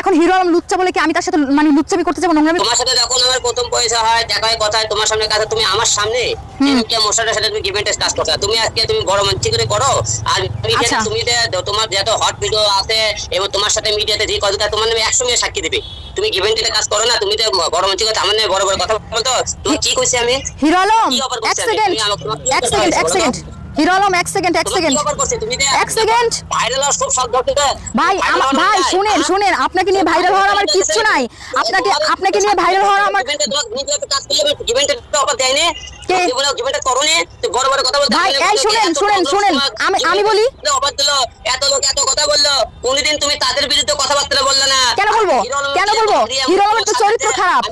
এখন হিরো আলম লুচ্চা বলে কি আমি তার সাথে মানে লুচ্চামি করতে যাব নোংরামি তোমার সাথে যখন আমার প্রথম পয়সা হয় দেখা হয় কথা তোমার সামনে কথা তুমি আমার সামনে কে মশাটার সাথে তুমি গিভেন্টেস কাজ করছ। তুমি আজকে তুমি বড় মঞ্চে করে করো আর তুমি আচ্ছা। তুমি যে- তোমার যত হট ভিডিও আছে এবং তোমার সাথে মিডিয়াতে যে কথা তোমার নামে একশো মেয়ে সাক্ষী দেবে। তুমি গিভেন্টের কাজ করো না তুমি তো বড় মঞ্চে কথা আমার নামে বড় বড় কথা বলতো তুমি কি কইছি আমি? হিরো আলম এক সেকেন্ড এক সেকেন্ড এক সেকেন্ড হিরো আলম এক সেকেন্ড এক সেকেন্ড এক সেকেন্ড? ভাই ভাই শুনেন? শুনেন আপনাকে নিয়ে ভাইরাল হওয়ার আমার কিচ্ছু নাই। আপনাকে আপনাকে নিয়ে ভাইরাল হওয়ার আমার আমি বলি। এত লোক এত কথা বলল কোনদিন তুমি তাদের বিরুদ্ধে কথাবার্তা বললে না। কেন বলব? কেন বলব? হিরো আলমের তো চরিত্র খারাপ।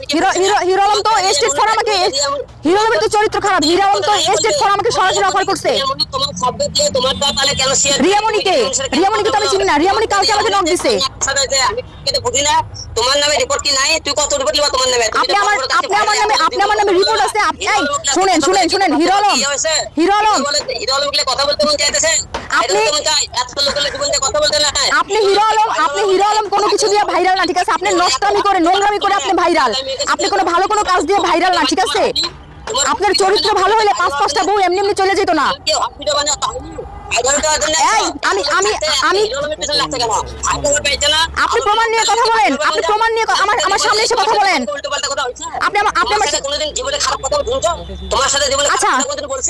হিরো আলম তো স্টেট ফর আমাকে রিয়া- হিরো আলমের তো চরিত্র খারাপ। হিরো আলম তো স্টেট ফর আমাকে সরাসরি অফার করছে। রিয়ামণি তোমার শব্দ দিয়ে তোমার তাহলে কেন শেয়ার রিয়ামণিকে? রিয়ামণিকে তো আমি চিনি না, রিয়ামণি কালকে আমাকে knock দিছে। আমি কিন্তু বুঝি না? তোমার নামে রিপোর্ট কি নাই? তুই কত রিপোর্ট লিবা তোমার নামে? আপনি আমার বড় বড় কাছে আপনি আমার নামে ভাইরাল আপনি আমার নামে রিপোর্ট আছে। আপনি হিরো এই আলম ক্লাসে শুনেন শুনেন শুনেন হিরো আলম। হিরো আলম। হিরো আলমগুলো কথা বলতে মন আপনি- আপনি হিরো আলম আপনি হিরো আলম কোনো কিছু দিয়ে ভাইরাল না ঠিক আছে? আপনি নষ্টামি করে নোংরামি করে আপনি ভাইরাল আপনি কোনো ভালো কোনো কাজ দিয়ে ভাইরাল না ঠিক আছে? আপনার চরিত্র ভালো হলে পাঁচ পাঁচটা বউ এমনি এমনি চলে যেত না আমি- আমি- আমি-? আপনি প্রমাণ নিয়ে কথা বলেন আপনি প্রমাণ নিয়ে আমার আমার সামনে এসে কথা বলেন উল্টোপাল্টা কথা হয়েছে? আপনি আমার আপনি আমার কোনোদিন জীবনে খারাপ কথা শুনছো? তোমার সাথে জীবনে আচ্ছা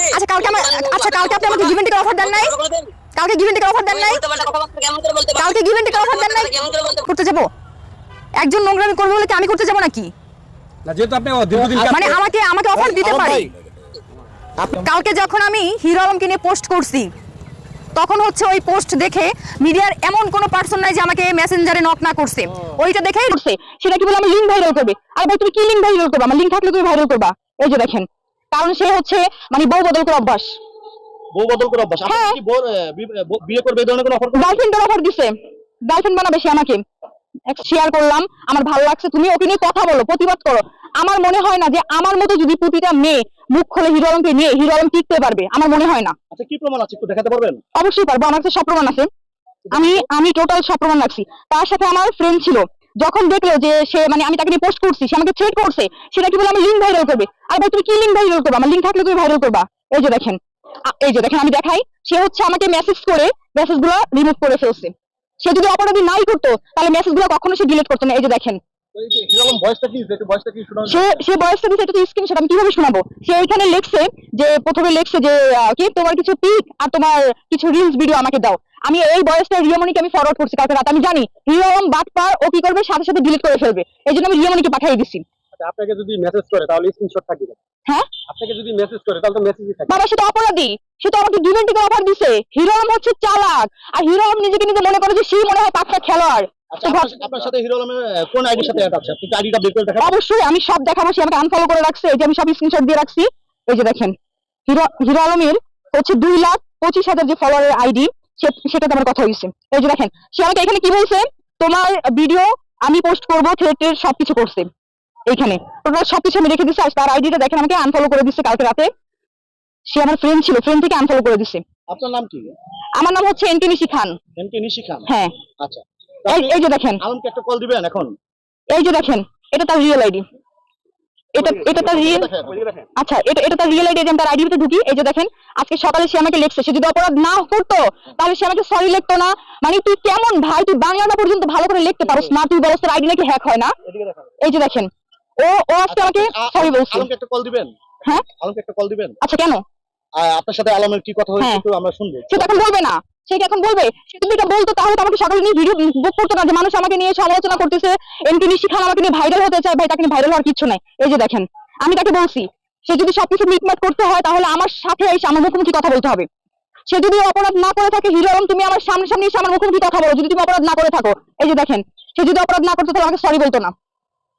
আচ্ছা কালকে আমার আচ্ছা কালকে আপনি আমাকে গিভেন অফার দেন নাই? কালকে গিভেন অফার দেন নাই? কালকে গিভেন অফার দেন নাই? করতে যাব একজন নোংরামি করবে বলে কি আমি করতে যাব নাকি না যেহেতু আপনি দীর্ঘদিন মানে আমাকে আমাকে অফার দিতে পারে? কালকে যখন আমি হিরো আলমকে নিয়ে পোস্ট করছি তখন হচ্ছে ওই পোস্ট দেখে মিডিয়ার এমন কোনো পার্সন নাই যে আমাকে মেসেঞ্জারে নক না করছে। ওইটা দেখেই করছে। সেটা কি বলে আমি লিঙ্ক ভাইরাল করবে? আর ভাই তুমি কি লিঙ্ক ভাইরাল করবা? আমার লিঙ্ক থাকলে তুমি ভাইরাল করবা। এই যে দেখেন। কারণ সে হচ্ছে মানে বউ বদল করে অভ্যাস। বউ বদল করে অভ্যাস। আপনি হ্যাঁ। কি বিয়ে করবে এই ধরনের কোনো অফার গার্লফ্রেন্ডের অফার দিছে। গার্লফ্রেন্ড বানাবে সে আমাকে। শেয়ার করলাম। আমার ভালো লাগছে। তুমি ওকে নিয়ে কথা বলো প্রতিবাদ করো। আমার মনে হয় না যে আমার মতো যদি প্রতিটা মেয়ে মুখ খোলে হিরো আলমকে নিয়ে হিরো আলম টিকতে পারবে আমার মনে হয় না। আচ্ছা কি প্রমাণ আছে একটু দেখাতে পারবেন? অবশ্যই পারব আমার কাছে সব প্রমাণ আছে। আমি আমি টোটাল সব প্রমাণ রাখছি। তার সাথে আমার ফ্রেন্ড ছিল যখন দেখল যে সে মানে আমি তাকে নিয়ে পোস্ট করছি সে আমাকে থ্রেট করছে সেটা কি বলে আমি লিঙ্ক ভাইরাল করবে? আর ভাই তুমি কি লিঙ্ক ভাইরাল করবে? আমার লিঙ্ক থাকলে তুমি ভাইরাল করবা। এই যে দেখেন এই যে দেখেন আমি দেখাই। সে হচ্ছে আমাকে মেসেজ করে মেসেজগুলো রিমুভ করে ফেলছে। সে যদি অপরাধী নাই করতো তাহলে মেসেজগুলো কখনো সে ডিলিট করতো না। এই যে দেখেন সে বয়সটা দিচ্ছে এটা তো আমি কীভাবে শোনাবো? সে এখানে লিখছে যে প্রথমে লিখছে যে কি তোমার কিছু পিক আর তোমার কিছু রিলস ভিডিও আমাকে দাও। আমি এই বয়সটা রিয়ামণিকে আমি ফরওয়ার্ড করছি কালকে রাত আমি জানি রিয়ম বাটপার ও কি করবে? সাথে সাথে ডিলিট করে ফেলবে। এই জন্য আমি রিয়ামণিকে পাঠিয়ে দিচ্ছি আপনাকে যদি মেসেজ করে তাহলে স্ক্রিনশট থাকবে হ্যাঁ? আপনাকে যদি মেসেজ করে তাহলে তো মেসেজই থাকবে বাবা সে তো অপরাধী। সে তো আমাকে গিভেন টিকে অফার দিছে। হিরোম হচ্ছে চালাক। আর হিরোম নিজেকে নিজে মনে করে যে সে মনে হয় পাক্কা খেলোয়াড়। আপনার- আপনার সাথে হিরোলমের আহ, কোন আইডির সাথে অ্যাড আছে আপনি কি আইডিটা বের করে দেখাবেন? অবশ্যই আমি সব দেখাবো সে আমাকে আনফলো করে রাখছে। এই যে আমি সব স্ক্রিনশট দিয়ে রাখছি। এই যে দেখেন হিরো হিরো আলমের হচ্ছে দুই লাখ পঁচিশ হাজার যে ফলোয়ারের আইডি সেটাতে আমার কথা হয়েছে। এই যে দেখেন সে আমাকে এখানে কি বলছে? তোমার ভিডিও আমি পোস্ট করব থ্রেটের সবকিছু করছে। এইখানে। টোটাল সবকিছু আমি রেখে দিচ্ছি আর তার আইডিটা দেখেন আমাকে আনফলো করে দিচ্ছে কালকে রাতে। সে আমার ফ্রেন্ড ছিল ফ্রেন্ড থেকে আনফলো করে দিচ্ছে আপনার নাম কি? আমার নাম হচ্ছে এন্টিনিশি খান। খান। হ্যাঁ। আচ্ছা। এই যে দেখেন। আলমকে একটা কল দিবেন এখন। এই যে দেখেন এটা তার রিয়েল আইডি এটা এটা তার রিয়েল আচ্ছা এটা এটা তার রিয়েল আইডি আমি তার ঢুকি। এই যে দেখেন আজকে সকালে সে আমাকে লিখছে সে যদি অপরাধ না করতো তাহলে সে আমাকে সরি লিখতো না। মানে তুই কেমন ভাই তুই বাংলাটা পর্যন্ত ভালো করে লিখতে পারোস না তুই বলস তোর আইডি নাকি হ্যাক হয় না। এই যে দেখেন ও ও আজকে আমাকে সরি বলছে। আলমকে একটা কল দিবেন? হ্যাঁ? আলমকে একটা কল দিবেন? আচ্ছা কেন? আপনার সাথে আলমের কি কথা হয়েছে হ্যাঁ। একটু আমরা শুনব। সে তো এখন বলবে না। সে কি এখন বলবে? সে যদি এটা বলতো তাহলে তো আমাকে সকালে নিয়ে ভিডিও বুক করতো না যে মানুষ আমাকে নিয়ে সমালোচনা করতেছে। এমপি নিশি খান আমাকে নিয়ে ভাইরাল হতে চায়, ভাই, তাকে নিয়ে ভাইরাল হওয়ার কিছু নাই। এই যে দেখেন, আমি তাকে বলছি, সে যদি সবকিছু মিটমাট করতে হয়, তাহলে আমার সাথে এসে আমার মুখোমুখি কথা বলতে হবে। সে যদি অপরাধ না করে থাকে, হিরো আলম তুমি আমার সামনে সামনে এসে আমার মুখোমুখি কথা বলো। যদি তুমি অপরাধ না করে থাকো, এই যে দেখেন, সে যদি অপরাধ না করতো, তাহলে আমাকে সরি বলতো না।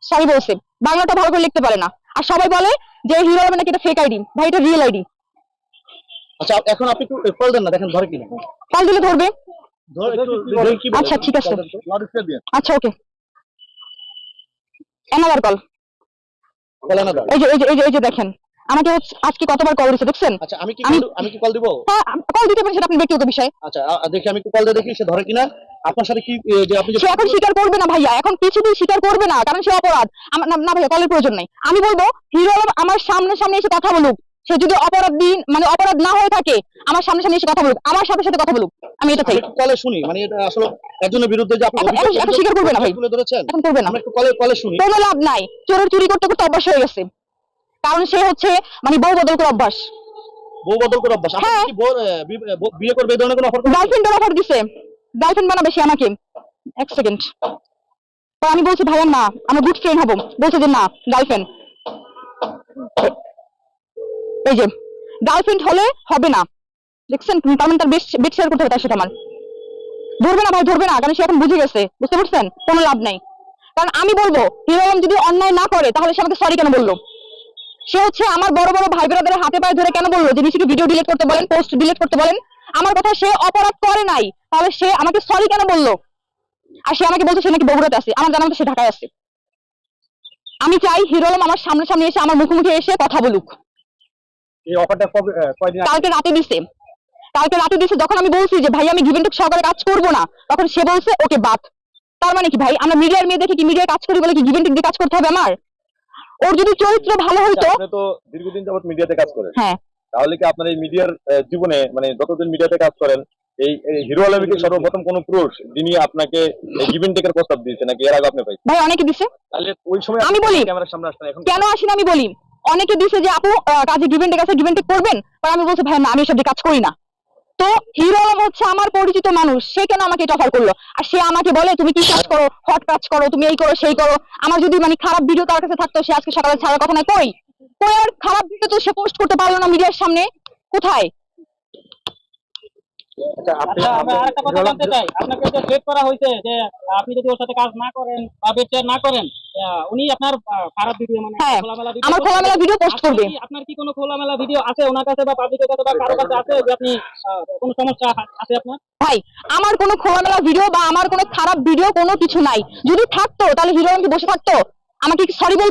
সরি বলছে। বাংলাটা ভালো করে লিখতে পারে না। আর সবাই বলে যে, হিরো আলম নাকি এটা ফেক আইডি ভাই, এটা রিয়েল আইডি আচ্ছা এখন আপনি একটু কল দেন না দেখেন ধরে কিনা কল দিলে ধরবে? কি? আচ্ছা, ঠিক আছে। আচ্ছা ওকে। কল এই যে এই যে এই যে এই যে দেখেন আমাকে আজকে কতবার কল দিচ্ছে দেখছেন? আচ্ছা আমি কি আমি- আমি কি কল দিব? হ্যাঁ কল দিতে পারেন সেটা আপনার ব্যক্তিগত বিষয়। আচ্ছা দেখি আমি একটু কল দিয়ে দেখি সে ধরে কিনা। আপনার সাথে কি যে আপনি যে সে এখন স্বীকার করবে না ভাইয়া এখন কিছুতেই স্বীকার করবে না কারণ সে অপরাধ। না- না ভাইয়া কলের প্রয়োজন নেই। আমি বলব হিরো আলম আমার সামনে সামনে এসে কথা বলুক। সে যদি অপরাধ দিন মানে অপরাধ না হয়ে থাকে আমার সামনে সামনে এসে কথা বলুক আমার সাথে সাথে কথা বলুক আমি এটা চাই। কলে শুনি মানে এটা আসলে একজনের বিরুদ্ধে যে আপনি এখন- স্বীকার করবে না ভাই। তুলে ধরেছেন এখন করবে না। আমরা একটু কলে কলে শুনি। কোনো লাভ নাই। চোরের চুরি করতে করতে অভ্যাস হয়ে গেছে। কারণ সে হচ্ছে মানে বউ বদল করে অভ্যাস। বউ বদল করে অভ্যাস। আপনি হ্যাঁ। কি বিয়ে করবে এই ধরনের কোনো অফার গার্লফ্রেন্ডের অফার দিছে। গার্লফ্রেন্ড বানাবে সে আমাকে। এক সেকেন্ড তো আমি বলছি ভাইয়া না আমরা গুড ফ্রেন্ড হব। বলছে যে না গার্লফ্রেন্ড এই যে গার্লফ্রেন্ড হলে হবে না। দেখছেন তার মানে তার বেড শেয়ার করতে হবে তার সাথে আমার। ধরবে না ভাই, ধরবে না কারণ সে এখন বুঝে গেছে, বুঝতে পারছেন? কোনো লাভ নাই। কারণ আমি বলব হিরো যদি অন্যায় না করে, তাহলে সে আমাকে সরি কেন বলল? সে হচ্ছে আমার বড় বড় ভাই বোনেদের হাতে পায়ে ধরে কেন বলল? যে নিশ্চয়ই ভিডিও ডিলিট করতে বলেন পোস্ট ডিলিট করতে বলেন। আমার কথা সে অপরাধ করে নাই, তাহলে সে আমাকে সরি কেন বলল? আর সে আমাকে বলছে, সে নাকি বগুড়াতে আছে। আমার জানা মতো সে ঢাকায় আছে। আমি চাই হিরো আলম আমার সামনে সামনে এসে, আমার মুখোমুখি এসে কথা বলুক। এই অফারটা কবে কয়দিন কালকে রাতে দিছে। কালকে রাতে দিছে যখন আমি বলছি যে ভাই আমি গিভেন্ট সহকারে কাজ করব না তখন সে বলছে ওকে বাদ। তার মানে কি ভাই? আমরা মিডিয়ার মেয়ে দেখে কি মিডিয়ায় কাজ করি বলে কি গিভেন্ট দিয়ে কাজ করতে হবে আমার? ওর যদি চরিত্র ভালো হইতো আপনি তো দীর্ঘদিন যাবত মিডিয়াতে কাজ করেন। হ্যাঁ। তাহলে কি আপনার এই মিডিয়ার জীবনে মানে যতদিন মিডিয়াতে কাজ করেন এই হিরো আলমীকে সর্বপ্রথম কোন পুরুষ যিনি আপনাকে গিভেন টেকের প্রস্তাব দিয়েছে নাকি এর আগে আপনি পাই ভাই অনেকে দিছে। তাহলে ওই সময় আমি বলি। ক্যামেরার সামনে আসতেন এখন কেন আসি না আমি বলি? অনেকে দিছে যে, আপু কাজে গিভেন্টে কাছে গিভেন্টে করবেন? আর আমি বলছি, ভাই, না, আমি দিয়ে কাজ করি না। তো হিরো আলম হচ্ছে আমার পরিচিত মানুষ। সে কেন আমাকে এটা অফার করল? আর সে আমাকে বলে, তুমি কি কাজ করো? হট কাজ করো? তুমি এই করো, সেই করো? আমার যদি মানে খারাপ ভিডিও তার কাছে থাকতো, সে আজকে সকালে ছাড়ার কথা না কই? কই আর খারাপ ভিডিও তো সে পোস্ট করতে পারল না মিডিয়ার সামনে? কোথায়? আপনি আচ্ছা আমি আপনি- আরেকটা কথা জানতে চাই। আপনাকে যে থ্রেট করা হয়েছে যে আপনি যদি ওর সাথে কাজ না করেন বা বেচার না করেন উনি আপনার খারাপ ভিডিও মানে হ্যাঁ, খোলামেলা আমার post খোলামেলা করবে। ভিডিও পোস্ট করবে কি- আপনার কি কোনো খোলামেলা ভিডিও আছে ওনার কাছে বা পাবলিকের কাছে বা কারও কাছে আছে যে আপনি আহ, কোনো সমস্যা আছে আপনার? ভাই আমার কোনো খোলামেলা ভিডিও বা আমার কোনো খারাপ ভিডিও কোনো কিছু নাই। যদি থাকতো তাহলে হিরো কি বসে থাকতো। আমাকে সরি বল